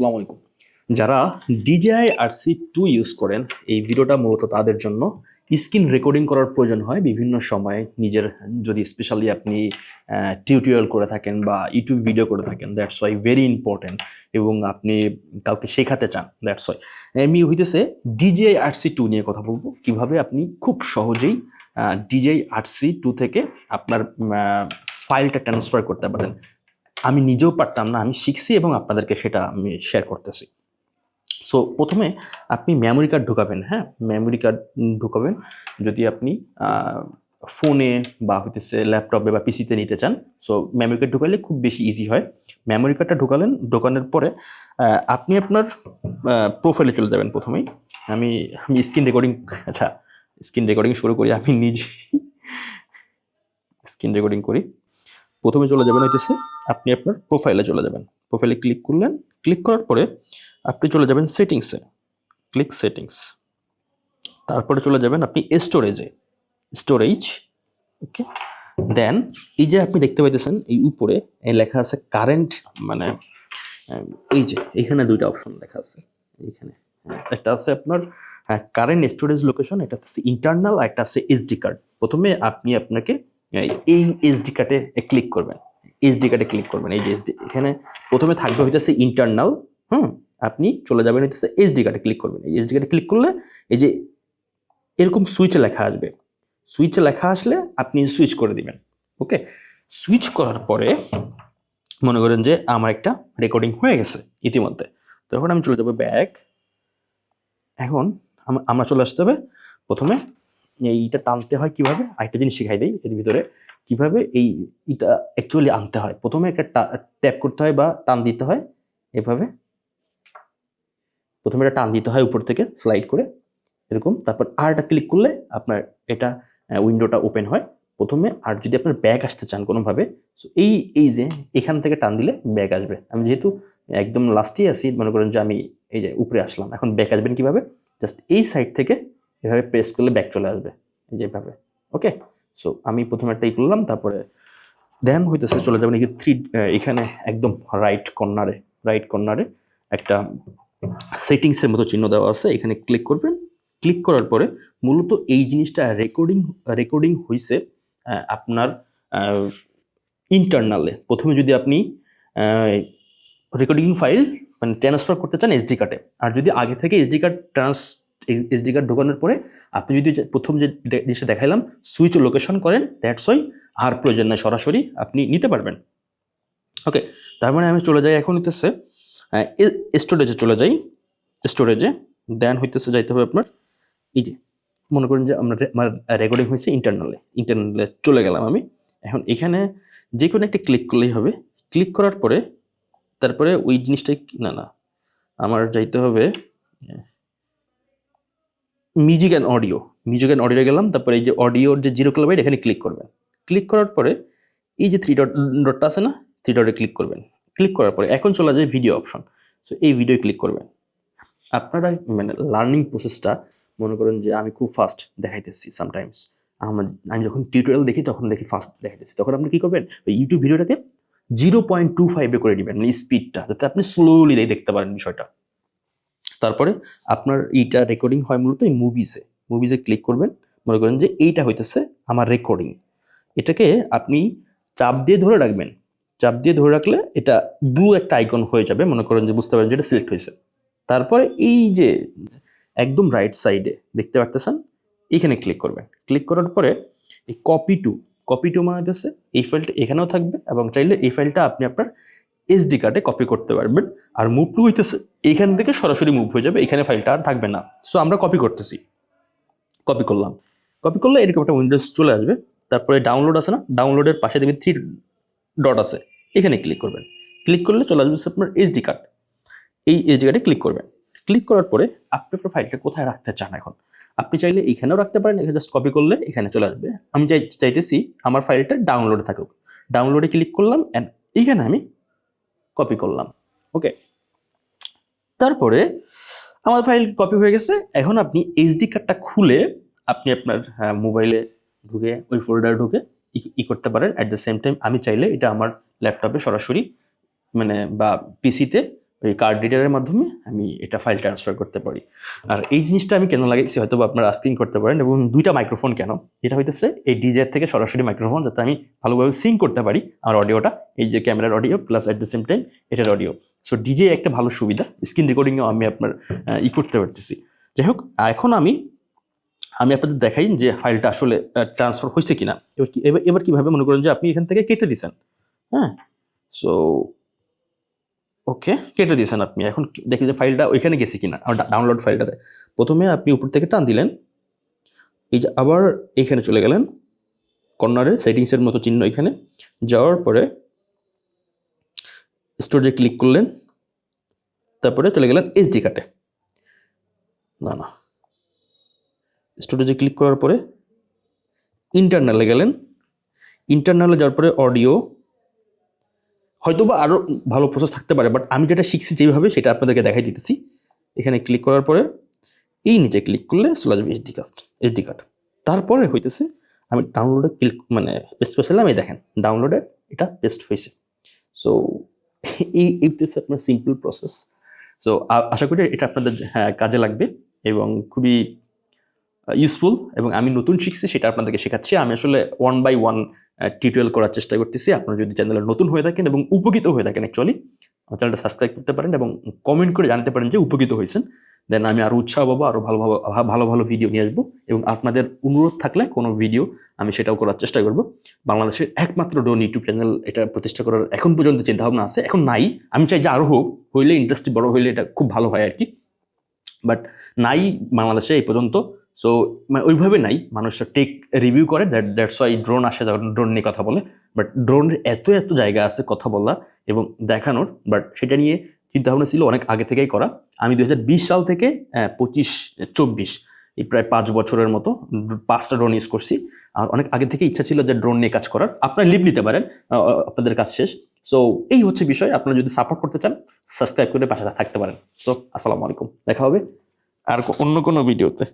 আসসালামু আলাইকুম। যারা DJI R C two use করেন, এই ভিডিওটা মূলত তাদের জন্য। স্ক্রিন রেকর্ডিং করার প্রয়োজন হয় বিভিন্ন সময়ে। নিজের যদি স্পেশালি আপনি টিউটোরিয়াল করে থাকেন বা ইউটিউব ভিডিও করে থাকেন দ্যাটস ওয়াই ভেরি ইম্পর্টেন্ট এবং আপনি কাউকে শেখাতে চান দ্যাটস ওয়াই আমি হইতেছে ডিজিআই আর সি টু নিয়ে কথা বলব। কীভাবে আপনি খুব সহজেই ডিজিআই আর সি টু থেকে আপনার ফাইলটা ট্রান্সফার করতে পারেন। আমি নিজেও পারতাম না, আমি শিখছি এবং আপনাদেরকে সেটা আমি শেয়ার করতেছি। সো প্রথমে আপনি মেমোরি কার্ড ঢুকাবেন হ্যাঁ? মেমোরি কার্ড ঢুকাবেন। যদি আপনি ফোনে বা হইতেছে ল্যাপটপে বা পিসিতে নিতে চান সো মেমোরি কার্ড ঢুকালে খুব বেশি ইজি হয়। মেমোরি কার্ডটা ঢুকালেন, ঢোকানোর পরে আপনি আপনার প্রোফাইলে চলে যাবেন প্রথমেই। আমি আমি স্ক্রিন রেকর্ডিং আচ্ছা স্ক্রিন রেকর্ডিং শুরু করি, আমি নিজে স্ক্রিন রেকর্ডিং করি। প্রথমে চলে যাবেন হইতেছে আপনি আপনার প্রোফাইলে চলে যাবেন। প্রোফাইলে ক্লিক করলেন। ক্লিক করার পরে আপনি চলে যাবেন সেটিংসে ক্লিক সেটিংস তারপরে চলে যাবেন আপনি স্টোরেজে স্টোরেজ ওকে দেন এই যে আপনি দেখতে পাইতেছেন এই উপরে এই লেখা আছে কারেন্ট মানে এই যে এখানে দুইটা অপশন লেখা আছে। এইখানে হ্যাঁ, একটা আছে আপনার কারেন্ট স্টোরেজ লোকেশন এটা হচ্ছে ইন্টারনাল আর একটা আছে এসডি কার্ড প্রথমে আপনি আপনাকে এই- এই এসডি কার্ডে ক্লিক করবেন। এসডি কার্ডে ক্লিক করবেন। এই যে এসডি এখানে প্রথমে থাকবে হইতেছে ইন্টারনাল হুম? আপনি চলে যাবেন হইতেছে এসডি কার্ডে ক্লিক করবেন। এই এসডি কার্ডে ক্লিক করলে এই যে এরকম সুইচে লেখা আসবে। সুইচে লেখা আসলে আপনি সুইচ করে দিবেন। ওকে? সুইচ করার পরে মনে করেন যে আমার একটা রেকর্ডিং হয়ে গেছে ইতিমধ্যে। তো এখন আমি চলে যাব ব্যাক এখন আম- আমরা চলে আসতে হবে প্রথমে এইটা টানতে হয় কীভাবে? আরেকটা জিনিস শিখাই দিই এর ভিতরে। কীভাবে এই এটা অ্যাকচুয়ালি আনতে হয়? প্রথমে একটা ট্যাপ করতে হয় বা টান দিতে হয় এভাবে। প্রথমে এটা টান দিতে হয় উপর থেকে স্লাইড করে, এরকম। তারপর আর একটা ক্লিক করলে আপনার এটা উইন্ডোটা ওপেন হয়। প্রথমে আর যদি আপনার ব্যাগ আসতে চান কোনোভাবে সো এই এই যে এখান থেকে টান দিলে ব্যাগ আসবে। আমি যেহেতু একদম লাস্টেই আছি, মনে করেন যে আমি এই যে উপরে আসলাম, এখন ব্যাগ আসবেন কীভাবে? জাস্ট এই সাইড থেকে এভাবে প্রেস করলে ব্যাক চলে আসবে, যেভাবে। ওকে সো আমি প্রথমে একটাই করলাম, তারপরে দেন হইতেছে চলে যাবেন থ্রি এখানে একদম রাইট কর্নারে রাইট কর্নারে একটা সেটিংসের মতো চিহ্ন দেওয়া আছে, এখানে ক্লিক করবেন। ক্লিক করার পরে মূলত এই জিনিসটা রেকর্ডিং রেকর্ডিং হয়েছে আপনার ইন্টারনালে প্রথমে যদি আপনি রেকর্ডিং ফাইল মানে ট্রান্সফার করতে চান এসডি কার্ডে আর যদি আগে থেকে SD card trans SD card ঢোকানোর পরে আপনি যদি প্রথম যে জিনিসটা দেখাইলাম সুইচ লোকেশন করেন দ্যাটস ওয়াই আর প্রয়োজন নাই, সরাসরি আপনি নিতে পারবেন। ওকে তার মানে আমি চলে যাই, এখন হইতেছে স্টোরেজে চলে যাই স্টোরেজে দেন হইতেছে যাইতে হবে আপনার, এই যে, মনে করেন যে আমরা আমার রেকর্ডিং হয়েছে ইন্টারনালে ইন্টারনালে চলে গেলাম আমি। এখন এখানে যে কোনো একটা ক্লিক করলেই হবে। ক্লিক করার পরে, তারপরে ওই জিনিসটাই না না, আমার যাইতে হবে music and audio music and audio গেলাম, তারপরে এই যে অডিওর যে জিরো কিলোবাইট এখানে ক্লিক করবেন। ক্লিক করার পরে এই যে থ্রি ডট ডটটা আছে না থ্রি ডটে ক্লিক করবেন। ক্লিক করার পরে এখন চলে যায় ভিডিও অপশন সো এই ভিডিও ক্লিক করবেন। আপনারা মানে লার্নিং প্রসেসটা মনে করেন যে আমি খুব ফাস্ট দেখাইতেছি সামটাইমস আমার, আমি যখন টিউটোরিয়াল দেখি, তখন দেখি ফাস্ট দেখাইতেছি। তখন আপনি কী করবেন? ওই ইউটিউব ভিডিওটাকে জিরো পয়েন্ট টু ফাইভে করে দিবেন মানে স্পিডটা যাতে আপনি স্লোলি দেখতে পারেন বিষয়টা। তারপরে আপনার এইটা রেকর্ডিং হয় মূলত এই মুভিসে মুভিসে ক্লিক করবেন, মনে করেন যে এইটা হইতেছে আমার রেকর্ডিং এটাকে আপনি চাপ দিয়ে ধরে রাখবেন। চাপ দিয়ে ধরে রাখলে এটা ব্লু একটা আইকন হয়ে যাবে, মনে করেন যে বুঝতে পারেন যে যেটা সিলেক্ট হয়েছে। তারপরে এই যে একদম রাইট সাইডে দেখতে পারতেছেন? এইখানে ক্লিক করবেন। ক্লিক করার পরে এই কপি টু কপি টু মানে হইতেছে এই ফাইলটা এখানেও থাকবে এবং চাইলে এই ফাইলটা আপনি আপনার এসডি কার্ডে কপি করতে পারবেন। আর মুভ টু হইতেছে এইখান থেকে সরাসরি মুভ হয়ে যাবে, এখানে ফাইলটা আর থাকবে না। সো আমরা কপি করতেছি। কপি করলাম। কপি করলে এরকম একটা উইন্ডোজ চলে আসবে। তারপরে ডাউনলোড আছে না? ডাউনলোডের পাশে দেখবেন থ্রি ডট আছে। এখানে ক্লিক করবেন। ক্লিক করলে চলে আসবে আপনার এসডি কার্ড এই এসডি কার্ডে ক্লিক করবেন। ক্লিক করার পরে আপনি আপনার ফাইলটা কোথায় রাখতে চান এখন? আপনি চাইলে এখানেও রাখতে পারেন, এখানে জাস্ট কপি করলে এখানে চলে আসবে। আমি চাই চাইতেছি আমার ফাইলটা ডাউনলোডে থাকুক। ডাউনলোডে ক্লিক করলাম অ্যান্ড এইখানে আমি কপি করলাম। ওকে তারপরে আমার ফাইল কপি হয়ে গেছে। এখন আপনি এইচডি কার্ডটা খুলে আপনি আপনার মোবাইলে ঢুকে, ওই ফোল্ডারে ঢুকে ই- ই করতে পারেন। অ্যাট দ্য সেম টাইম আমি চাইলে এটা আমার ল্যাপটপে সরাসরি মানে বা পিসিতে ওই কার্ড রিডারের মাধ্যমে আমি এটা ফাইল ট্রান্সফার করতে পারি। আর এই জিনিসটা আমি কেন লাগাইছি হয়তো আপনারা আস্কিং করতে পারেন এবং দুইটা মাইক্রোফোন কেন? এটা হইতেছে এই ডিজে থেকে সরাসরি মাইক্রোফোন যাতে আমি ভালোভাবে সিং করতে পারি আমার অডিওটা এই যে ক্যামেরার audio plus at the same time এটার অডিও সো ডিজে একটা ভালো সুবিধা স্ক্রিন রেকর্ডিংও আমি আপনার ই করতে পারতেছি। যাই হোক এখন আমি আমি আপনাদের দেখাই যে ফাইলটা আসলে ট্রান্সফার হয়েছে কিনা। এবার কি, এবার কীভাবে মনে করেন যে আপনি এখান থেকে কেটে দিছেন হ্যাঁ? সো ওকে, কেটে দিয়েছেন আপনি। এখন দেখি যে ফাইলটা ওইখানে গেছে কিনা ডাউনলোড ফাইলটাতে প্রথমে আপনি উপর থেকে টান দিলেন, এই যে আবার এইখানে চলে গেলেন, কর্নারে সেটিংসের মতো চিহ্ন এখানে। যাওয়ার পরে স্টোরেজে ক্লিক করলেন, তারপরে চলে গেলেন এইচডি কার্ডে না না। স্টোরেজে ক্লিক করার পরে ইন্টারনালে গেলেন। ইন্টারনালে যাওয়ার পরে অডিও হয়তো বা আরও ভালো প্রসেস থাকতে পারে বাট আমি যেটা শিখছি যেভাবে সেটা আপনাদেরকে দেখাই দিতেছি। এখানে ক্লিক করার পরে এই নিচে ক্লিক করলে চলে যাবে এইচডি কাস্ট এইচডি কার্ড তারপরে হইতেছে আমি ডাউনলোডে ক্লিক মানে পেস্ট করেছিলাম এই দেখেন ডাউনলোডে এটা পেস্ট হয়েছে সো এই হচ্ছে আপনার সিম্পল প্রসেস সো আশা করি এটা আপনাদের হ্যাঁ, কাজে লাগবে এবং খুবই ইউজফুল এবং আমি নতুন শিখছি, সেটা আপনাদেরকে শেখাচ্ছি। আমি আসলে ওয়ান বাই ওয়ান টিউটোরিয়াল করার চেষ্টা করতেছি। আপনারা যদি চ্যানেলে নতুন হয়ে থাকেন এবং উপকৃত হয়ে থাকেন অ্যাকচুয়ালি চ্যানেলটা সাবস্ক্রাইব করতে পারেন এবং কমেন্ট করে জানতে পারেন যে উপকৃত হয়েছেন। দেন আমি আরও উৎসাহ পাবো আরও ভালো ভালো ভালো ভালো ভিডিও নিয়ে আসব এবং আপনাদের অনুরোধ থাকলে কোনো ভিডিও আমি সেটাও করার চেষ্টা করব। বাংলাদেশের একমাত্র ডোন ইউটিউব চ্যানেল এটা প্রতিষ্ঠা করার এখন পর্যন্ত চিন্তাভাবনা আছে, এখন নাই। আমি চাই যে আরও হোক, হইলে ইন্ডাস্ট্রি বড় হইলে এটা খুব ভালো হয় আর কি। বাট নাই বাংলাদেশে এই পর্যন্ত। সো মানে ওইভাবে নাই মানুষ টেক রিভিউ করে দ্যাট দ্যাটস ওয়াই ড্রোন আসে যখন ড্রোন নিয়ে কথা বলে বাট ড্রোনের এত এত জায়গা আছে কথা বলা এবং দেখানোর বাট সেটা নিয়ে চিন্তাভাবনা ছিল অনেক আগে থেকেই করা। আমি দু হাজার বিশ সাল থেকে আহ, পঁচিশ চব্বিশ এই প্রায় পাঁচ বছরের মতো পাঁচটা ড্রোন ইউজ করছি। আর অনেক আগে থেকে ইচ্ছা ছিল যে ড্রোন নিয়ে কাজ করার। আপনারা লিভ নিতে পারেন আপনাদের কাজ শেষ। সো এই হচ্ছে বিষয় আপনারা যদি সাপোর্ট করতে চান সাবস্ক্রাইব করে পাশে থাকতে পারেন। সো আসসালামু আলাইকুম দেখা হবে আর অন্য কোনো ভিডিওতে